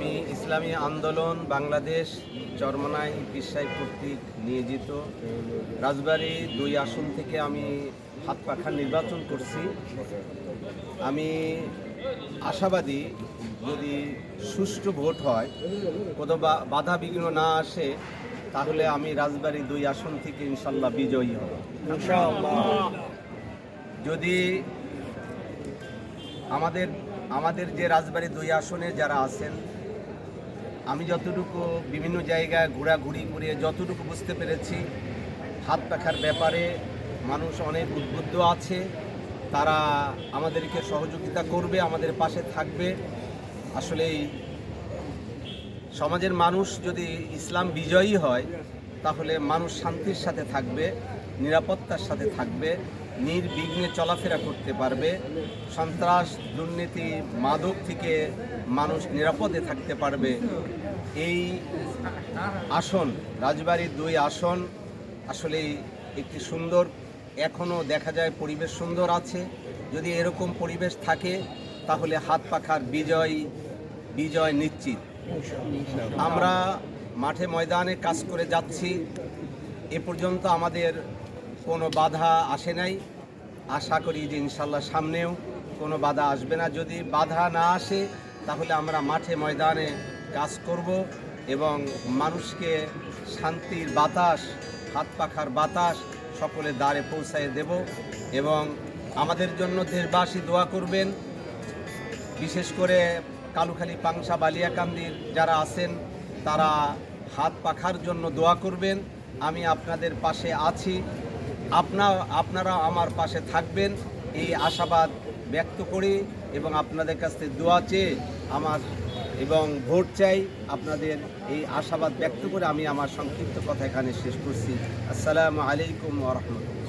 আমি ইসলামী আন্দোলন বাংলাদেশ চরমনাই পিসাই কর্তৃক নিয়োজিত। রাজবাড়ী দুই আসন থেকে আমি হাত পাখা নির্বাচন করছি। আমি আশাবাদী যদি সুষ্ঠু ভোট হয় কোনো বাধা বিঘ্ন না আসে তাহলে আমি রাজবাড়ী দুই আসন থেকে ইনশাল্লাহ বিজয়ী হব। যদি আমাদের আমাদের যে রাজবাড়ী দুই আসনে যারা আছেন আমি যতটুকু বিভিন্ন জায়গায় ঘোরাঘুরি করে যতটুকু বুঝতে পেরেছি, হাত পাখার ব্যাপারে মানুষ অনেক উদ্বুদ্ধ আছে, তারা আমাদেরকে সহযোগিতা করবে, আমাদের পাশে থাকবে। আসলেই সমাজের মানুষ যদি ইসলাম বিজয়ী হয়, তাহলে মানুষ শান্তির সাথে থাকবে, নিরাপত্তার সাথে থাকবে। নির্বিঘ্নে চলাফেরা করতে পারবে। সন্ত্রাস, দুর্নীতি, মাদক থেকে মানুষ নিরাপদে থাকতে পারবে। এই আসন, রাজবাড়ির দুই আসন আসলে একটি সুন্দর এখনও দেখা যায় পরিবেশ সুন্দর আছে। যদি এরকম পরিবেশ থাকে, তাহলে হাত পাখার বিজয় বিজয় নিশ্চিত। আমরা মাঠে ময়দানে কাজ করে যাচ্ছি। এ পর্যন্ত আমাদের কোনো বাধা আসে নাই। আশা করি যে ইনশাল্লাহ সামনেও কোনো বাধা আসবে না। যদি বাধা না আসে, তাহলে আমরা মাঠে ময়দানে কাজ করব এবং মানুষকে শান্তির বাতাস, হাত পাখার বাতাস সকলে দ্বারে পৌঁছায় দেব এবং আমাদের জন্য দেশবাসী দোয়া করবেন। বিশেষ করে কালুখালী, পাংশা, বালিয়াকান্দির যারা আছেন, তারা হাত পাখার জন্য দোয়া করবেন। আমি আপনাদের পাশে আছি। আপনা, আপনারা আমার পাশে থাকবেন। এই আশাবাদ ব্যক্ত করে এবং আপনাদের কাছ থেকে দোয়া চেয়ে আমার এবং ভোট চাই আপনাদের এই আশাবাদ ব্যক্ত করে আমি আমার সংক্ষিপ্ত কথা এখানে শেষ করছি। আসসালামু আলাইকুম রহমতুল্লাহ।